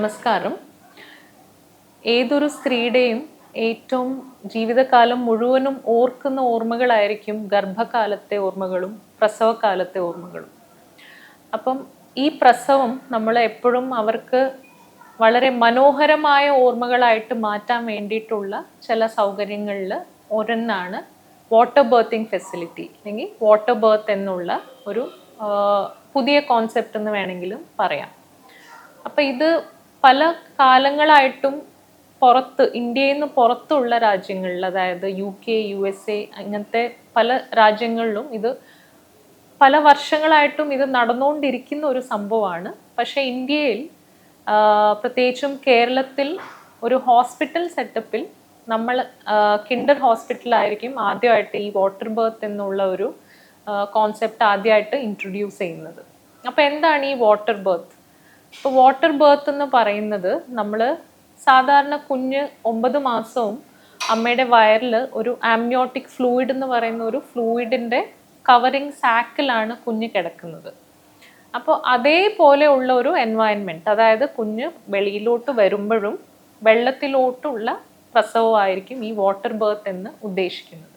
നമസ്കാരം. ഏതൊരു സ്ത്രീയുടെയും ഏറ്റവും ജീവിതകാലം മുഴുവനും ഓർക്കുന്ന ഓർമ്മകളായിരിക്കും ഗർഭകാലത്തെ ഓർമ്മകളും പ്രസവകാലത്തെ ഓർമ്മകളും. അപ്പം ഈ പ്രസവം നമ്മൾ എപ്പോഴും അവർക്ക് വളരെ മനോഹരമായ ഓർമ്മകളായിട്ട് മാറ്റാൻ വേണ്ടിയിട്ടുള്ള ചില സൗകര്യങ്ങളിൽ ഒരെന്നാണ് വാട്ടർ ബേർത്തിങ് ഫെസിലിറ്റി അല്ലെങ്കിൽ വാട്ടർ ബേർത്ത് എന്നുള്ള ഒരു പുതിയ കോൺസെപ്റ്റ് എന്ന് വേണമെങ്കിലും പറയാം. അപ്പം ഇത് പല കാലങ്ങളായിട്ടും പുറത്ത് ഇന്ത്യയിൽ നിന്ന് പുറത്തുള്ള രാജ്യങ്ങളിൽ അതായത് U K U S A അങ്ങനത്തെ പല രാജ്യങ്ങളിലും ഇത് പല വർഷങ്ങളായിട്ടും ഇത് നടന്നുകൊണ്ടിരിക്കുന്ന ഒരു സംഭവമാണ്. പക്ഷേ ഇന്ത്യയിൽ പ്രത്യേകിച്ചും കേരളത്തിൽ ഒരു ഹോസ്പിറ്റൽ സെറ്റപ്പിൽ നമ്മൾ കിൻഡർ ഹോസ്പിറ്റലായിരിക്കും ആദ്യമായിട്ട് ഈ വാട്ടർ ബേർത്ത് എന്നുള്ള ഒരു കോൺസെപ്റ്റ് ആദ്യമായിട്ട് ഇൻട്രൊഡ്യൂസ് ചെയ്യുന്നത്. അപ്പോൾ എന്താണ് ഈ വാട്ടർ ബേർത്ത്? ഇപ്പോൾ വാട്ടർ ബേർത്ത് എന്ന് പറയുന്നത് നമ്മൾ സാധാരണ കുഞ്ഞ് ഒമ്പത് മാസവും അമ്മയുടെ വയറിൽ ഒരു ആംനിയോട്ടിക് ഫ്ലൂയിഡ് എന്ന് പറയുന്ന ഒരു ഫ്ലൂയിഡിന്റെ കവറിങ് സാക്കിലാണ് കുഞ്ഞ് കിടക്കുന്നത്. അപ്പോൾ അതേപോലെ ഉള്ള ഒരു എൻവയൺമെന്റ് അതായത് കുഞ്ഞ് വെളിയിലോട്ട് വരുമ്പോഴും വെള്ളത്തിലോട്ടുള്ള പ്രസവമായിരിക്കും ഈ വാട്ടർ ബേർത്ത് എന്ന് ഉദ്ദേശിക്കുന്നത്.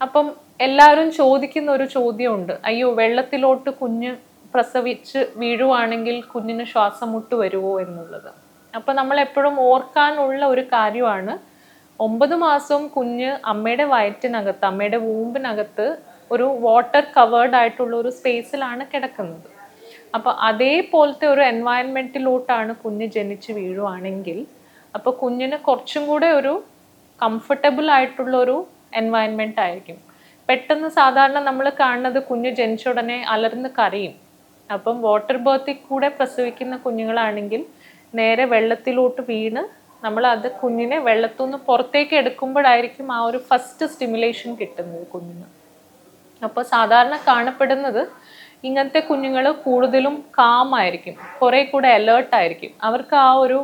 അപ്പം എല്ലാവരും ചോദിക്കുന്ന ഒരു ചോദ്യമുണ്ട് അയ്യോ വെള്ളത്തിലോട്ട് കുഞ്ഞ് പ്രസവിച്ച് വീഴുവാണെങ്കിൽ കുഞ്ഞിന് ശ്വാസം മുട്ട് വരുമോ എന്നുള്ളത്. അപ്പം നമ്മൾ എപ്പോഴും ഓർക്കാനുള്ള ഒരു കാര്യമാണ് ഒമ്പത് മാസവും കുഞ്ഞ് അമ്മയുടെ വയറ്റിനകത്ത് അമ്മയുടെ വൂമ്പിനകത്ത് ഒരു വാട്ടർ കവേർഡ് ആയിട്ടുള്ള ഒരു സ്പേസിലാണ് കിടക്കുന്നത്. അപ്പോൾ അതേപോലത്തെ ഒരു എൻവയൺമെന്റിലോട്ടാണ് കുഞ്ഞ് ജനിച്ച് വീഴുവാണെങ്കിൽ അപ്പോൾ കുഞ്ഞിന് കുറച്ചും കൂടെ ഒരു കംഫർട്ടബിൾ ആയിട്ടുള്ള ഒരു എൻവയൺമെന്റ് ആയിരിക്കും. പെട്ടെന്ന് സാധാരണ നമ്മൾ കാണുന്നത് കുഞ്ഞ് ജനിച്ച ഉടനെ അലർന്ന് കരയും. അപ്പം വാട്ടർ ബോത്തിൽ കൂടെ പ്രസവിക്കുന്ന കുഞ്ഞുങ്ങളാണെങ്കിൽ നേരെ വെള്ളത്തിലോട്ട് വീണ് നമ്മൾ അത് കുഞ്ഞിനെ വെള്ളത്തു നിന്ന് പുറത്തേക്ക് എടുക്കുമ്പോഴായിരിക്കും ആ ഒരു ഫസ്റ്റ് സ്റ്റിമുലേഷൻ കിട്ടുന്നത് കുഞ്ഞിന്. അപ്പോൾ സാധാരണ കാണപ്പെടുന്നത് ഇങ്ങനത്തെ കുഞ്ഞുങ്ങൾ കൂടുതലും കാമായിരിക്കും കുറേ കൂടെ അലേർട്ടായിരിക്കും അവർക്ക് ആ ഒരു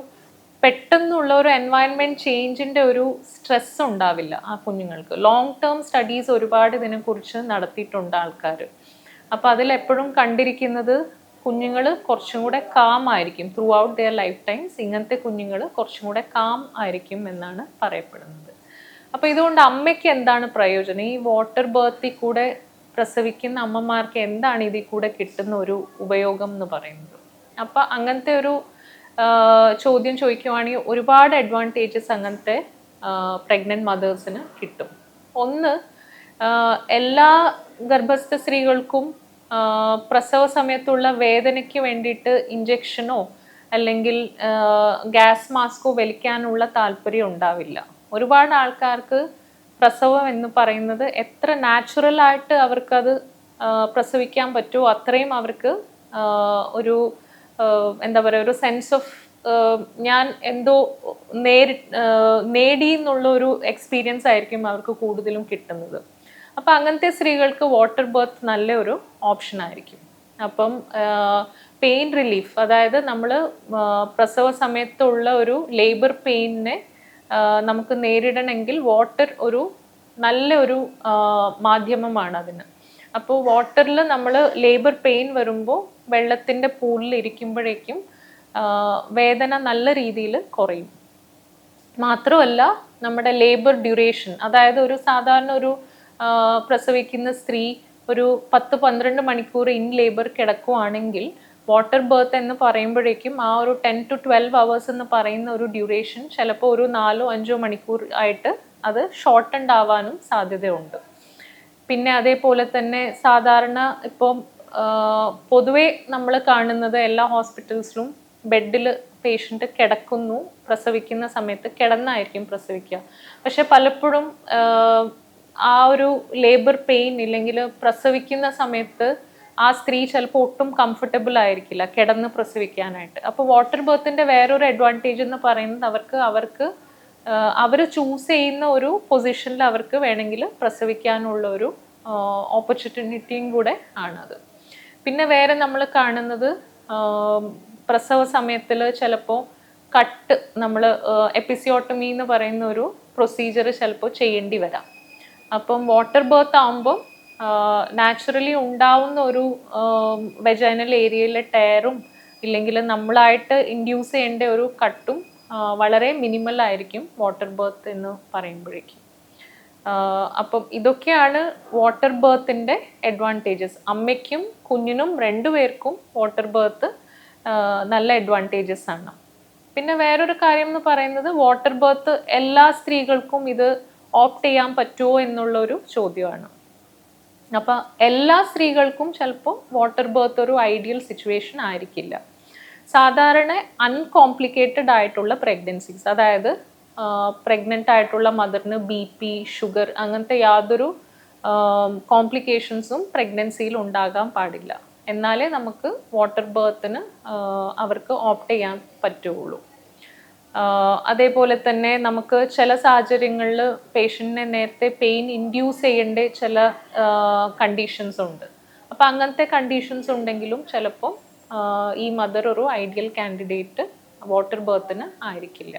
പെട്ടെന്നുള്ള ഒരു എൻവയൺമെന്റ് ചേഞ്ചിന്റെ ഒരു സ്ട്രെസ് ഉണ്ടാവില്ല ആ കുഞ്ഞുങ്ങൾക്ക്. ലോങ് ടേം സ്റ്റഡീസ് ഒരുപാട് ഇതിനെക്കുറിച്ച് നടത്തിയിട്ടുണ്ട് ആൾക്കാർ അപ്പോൾ അതിലെപ്പോഴും കണ്ടിരിക്കുന്നത് കുഞ്ഞുങ്ങൾ കുറച്ചും കൂടെ കാം ആയിരിക്കും. Throughout their life times ഇങ്ങനത്തെ കുഞ്ഞുങ്ങൾ കുറച്ചും കൂടെ കാം ആയിരിക്കും എന്നാണ് പറയപ്പെടുന്നത്. അപ്പോൾ ഇതുകൊണ്ട് അമ്മയ്ക്ക് എന്താണ് പ്രയോജനം? ഈ വാട്ടർ ബേർത്തിൽ കൂടെ പ്രസവിക്കുന്ന അമ്മമാർക്ക് എന്താണ് ഇതിൽ കൂടെ കിട്ടുന്ന ഒരു ഉപയോഗം എന്ന് പറയുന്നത്? അപ്പോൾ അങ്ങനത്തെ ഒരു ചോദ്യം ചോദിക്കുവാണെങ്കിൽ ഒരുപാട് അഡ്വാന്റേജസ് അങ്ങനത്തെ പ്രഗ്നന്റ് മദേഴ്സിന് കിട്ടും. ഒന്ന് എല്ലാ ഗർഭസ്ഥ സ്ത്രീകൾക്കും പ്രസവ സമയത്തുള്ള വേദനയ്ക്ക് വേണ്ടിയിട്ട് ഇഞ്ചെക്ഷനോ അല്ലെങ്കിൽ ഗ്യാസ് മാസ്കോ വലിക്കാനുള്ള താല്പര്യം ഉണ്ടാവില്ല. ഒരുപാട് ആൾക്കാർക്ക് പ്രസവം എന്ന് പറയുന്നത് എത്ര നാച്ചുറലായിട്ട് അവർക്കത് പ്രസവിക്കാൻ പറ്റുമോ അത്രയും അവർക്ക് ഒരു എന്താ പറയുക ഒരു സെൻസ് ഓഫ് ഞാൻ എന്തോ നേരി നേടി എന്നുള്ള ഒരു എക്സ്പീരിയൻസ് ആയിരിക്കും അവർക്ക് കൂടുതലും കിട്ടുന്നത്. അപ്പം അങ്ങനത്തെ സ്ത്രീകൾക്ക് വാട്ടർ ബർത്ത് നല്ലൊരു ഓപ്ഷൻ ആയിരിക്കും. അപ്പം പെയിൻ റിലീഫ് അതായത് നമ്മൾ പ്രസവ സമയത്തുള്ള ഒരു ലേബർ പെയിനിനെ നമുക്ക് നേരിടണമെങ്കിൽ വാട്ടർ ഒരു നല്ല ഒരു മാധ്യമമാണ് അതിന്. അപ്പോൾ വാട്ടറിൽ നമ്മൾ ലേബർ പെയിൻ വരുമ്പോൾ വെള്ളത്തിന്റെ പൂളിൽ ഇരിക്കുമ്പോഴേക്കും വേദന നല്ല രീതിയിൽ കുറയും. മാത്രമല്ല നമ്മുടെ ലേബർ ഡ്യൂറേഷൻ അതായത് ഒരു സാധാരണ ഒരു പ്രസവിക്കുന്ന സ്ത്രീ ഒരു പത്ത് പന്ത്രണ്ട് മണിക്കൂർ ഇൻ ലേബർ കിടക്കുവാണെങ്കിൽ വാട്ടർ ബേർത്ത് എന്ന് പറയുമ്പോഴേക്കും ആ ഒരു ടെൻ ടു ട്വൽവ് അവേഴ്സ് എന്ന് പറയുന്ന ഒരു ഡ്യൂറേഷൻ ചിലപ്പോൾ ഒരു നാലോ അഞ്ചോ മണിക്കൂർ ആയിട്ട് അത് ഷോർട്ടൻഡ് ആവാനും സാധ്യതയുണ്ട്. പിന്നെ അതേപോലെ തന്നെ സാധാരണ ഇപ്പം പൊതുവേ നമ്മൾ കാണുന്നത് എല്ലാ ഹോസ്പിറ്റൽസിലും ബെഡിൽ പേഷ്യന്റ് കിടക്കുന്നു പ്രസവിക്കുന്ന സമയത്ത് കിടന്നായിരിക്കും പ്രസവിക്കുക. പക്ഷെ പലപ്പോഴും ആ, ഒരു ലേബർ പെയിൻ ഇല്ലെങ്കിൽ പ്രസവിക്കുന്ന സമയത്ത് ആ സ്ത്രീ ചിലപ്പോൾ ഒട്ടും കംഫർട്ടബിൾ ആയിരിക്കില്ല കിടന്ന് പ്രസവിക്കാനായിട്ട്. അപ്പോൾ വാട്ടർ ബർത്തിന്റെ വേറൊരു അഡ്വാന്റേജ് എന്ന് പറയുന്നത് അവർക്ക് അവർക്ക് അവർ ചൂസ് ചെയ്യുന്ന ഒരു പൊസിഷനിൽ അവർക്ക് വേണമെങ്കിൽ പ്രസവിക്കാനുള്ള ഒരു ഓപ്പർച്യൂണിറ്റിയും കൂടെ ആണത്. പിന്നെ വേറെ നമ്മൾ കാണുന്നത് പ്രസവ സമയത്തിൽ ചിലപ്പോൾ കട്ട് നമ്മൾ എപ്പിസിയോട്ടമി എന്ന് പറയുന്ന ഒരു പ്രൊസീജിയർ ചിലപ്പോൾ ചെയ്യേണ്ടി വരാം. അപ്പം വാട്ടർ ബേർത്ത് ആകുമ്പം നാച്ചുറലി ഉണ്ടാവുന്ന ഒരു വെജൈനൽ ഏരിയയിലെ ടയറും ഇല്ലെങ്കിൽ നമ്മളായിട്ട് ഇൻഡ്യൂസ് ചെയ്യേണ്ട ഒരു കട്ടും വളരെ മിനിമൽ ആയിരിക്കും വാട്ടർ ബേർത്ത് എന്ന് പറയുമ്പോഴേക്കും. അപ്പം ഇതൊക്കെയാണ് വാട്ടർ ബേർത്തിന്റെ അഡ്വാന്റേജസ് അമ്മയ്ക്കും കുഞ്ഞിനും രണ്ടുപേർക്കും വാട്ടർ ബേർത്ത് നല്ല അഡ്വാന്റേജസ് ആണ്. പിന്നെ വേറൊരു കാര്യം എന്ന് പറയുന്നത് വാട്ടർ ബേർത്ത് എല്ലാ സ്ത്രീകൾക്കും ഇത് ഓപ്റ്റ് ചെയ്യാൻ പറ്റുമോ എന്നുള്ളൊരു ചോദ്യമാണ്. അപ്പം എല്ലാ സ്ത്രീകൾക്കും ചിലപ്പോൾ വാട്ടർ ബേർത്ത് ഒരു ഐഡിയൽ സിറ്റുവേഷൻ ആയിരിക്കില്ല. സാധാരണ അൺകോംപ്ലിക്കേറ്റഡ് ആയിട്ടുള്ള പ്രഗ്നൻസീസ് അതായത് പ്രഗ്നന്റ് ആയിട്ടുള്ള മദറിന് ബി പി ഷുഗർ അങ്ങനത്തെ യാതൊരു കോംപ്ലിക്കേഷൻസും പ്രഗ്നൻസിയിൽ ഉണ്ടാകാൻ പാടില്ല. എന്നാലേ നമുക്ക് വാട്ടർ ബേർത്തിന് അവർക്ക് ഓപ്റ്റ് ചെയ്യാൻ പറ്റുള്ളൂ അതേപോലെ തന്നെ നമുക്ക് ചില സാഹചര്യങ്ങളിൽ പേഷ്യന്റിനെ നേരത്തെ പെയിൻ ഇൻഡ്യൂസ് ചെയ്യേണ്ട ചില കണ്ടീഷൻസ് ഉണ്ട്. അപ്പം അങ്ങനത്തെ കണ്ടീഷൻസ് ഉണ്ടെങ്കിലും ചിലപ്പം ഈ മദർ ഒരു ഐഡിയൽ കാൻഡിഡേറ്റ് വാട്ടർ ബേർത്തിന് ആയിരിക്കില്ല.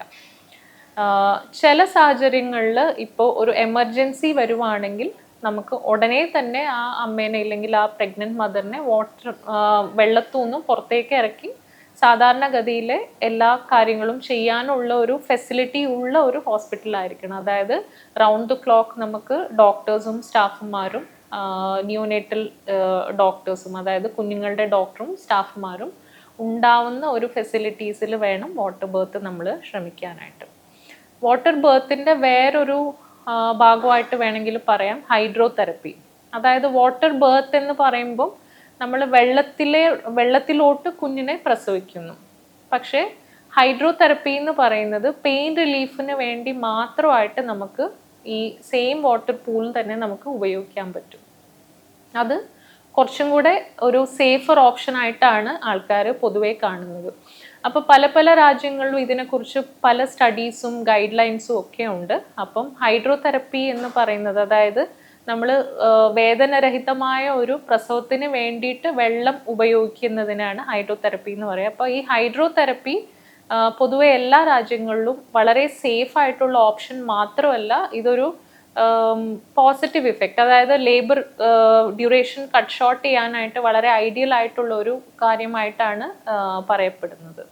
ചില സാഹചര്യങ്ങളിൽ ഇപ്പോൾ ഒരു എമർജൻസി വരുവാണെങ്കിൽ നമുക്ക് ഉടനെ തന്നെ ആ അമ്മേനെ ഇല്ലെങ്കിൽ ആ പ്രഗ്നന്റ് മദറിനെ വാട്ടർ വെള്ളത്തു നിന്നും പുറത്തേക്ക് ഇറക്കി സാധാരണഗതിയിലെ എല്ലാ കാര്യങ്ങളും ചെയ്യാനുള്ള ഒരു ഫെസിലിറ്റി ഉള്ള ഒരു ഹോസ്പിറ്റലായിരിക്കണം അതായത് റൗണ്ട് ദ ക്ലോക്ക് നമുക്ക് ഡോക്ടേഴ്സും സ്റ്റാഫുമാരും ന്യൂനേറ്റൽ ഡോക്ടേഴ്സും അതായത് കുഞ്ഞുങ്ങളുടെ ഡോക്ടറും സ്റ്റാഫുമാരും ഉണ്ടാവുന്ന ഒരു ഫെസിലിറ്റീസിൽ വേണം വാട്ടർ ബേർത്ത് നമ്മൾ ശ്രമിക്കാനായിട്ട്. വാട്ടർ ബേർത്തിന്റെ വേറൊരു ഭാഗമായിട്ട് വേണമെങ്കിൽ പറയാം ഹൈഡ്രോതെറപ്പി അതായത് വാട്ടർ ബേർത്ത് എന്ന് പറയുമ്പം നമ്മൾ വെള്ളത്തിലെ വെള്ളത്തിലോട്ട് കുഞ്ഞിനെ പ്രസവിക്കുന്നു. പക്ഷേ ഹൈഡ്രോതെറപ്പി എന്ന് പറയുന്നത് പെയിൻ റിലീഫിന് വേണ്ടി മാത്രമായിട്ട് നമുക്ക് ഈ സെയിം വാട്ടർ പൂൾ തന്നെ നമുക്ക് ഉപയോഗിക്കാൻ പറ്റും. അത് കുറച്ചും കൂടെ ഒരു സേഫർ ഓപ്ഷൻ ആയിട്ടാണ് ആൾക്കാർ പൊതുവെ കാണുന്നത്. അപ്പോൾ പല പല രാജ്യങ്ങളിലും ഇതിനെക്കുറിച്ച് പല സ്റ്റഡീസും ഗൈഡ് ലൈൻസും ഒക്കെ ഉണ്ട്. അപ്പം ഹൈഡ്രോതെറപ്പി എന്ന് പറയുന്നത് അതായത് നമ്മൾ വേദനരഹിതമായ ഒരു പ്രസവത്തിന് വേണ്ടിയിട്ട് വെള്ളം ഉപയോഗിക്കുന്നതിനാണ് ഹൈഡ്രോതെറപ്പി എന്ന് പറയുക. അപ്പോൾ ഈ ഹൈഡ്രോതെറപ്പി പൊതുവെ എല്ലാ രാജ്യങ്ങളിലും വളരെ സേഫ് ആയിട്ടുള്ള ഓപ്ഷൻ മാത്രമല്ല ഇതൊരു പോസിറ്റീവ് ഇഫക്റ്റ്. അതായത് ലേബർ ഡ്യൂറേഷൻ കട്ട് ഷോർട്ട് ചെയ്യാനായിട്ട് വളരെ ഐഡിയൽ ആയിട്ടുള്ള ഒരു കാര്യമായിട്ടാണ് പറയപ്പെടുന്നത്.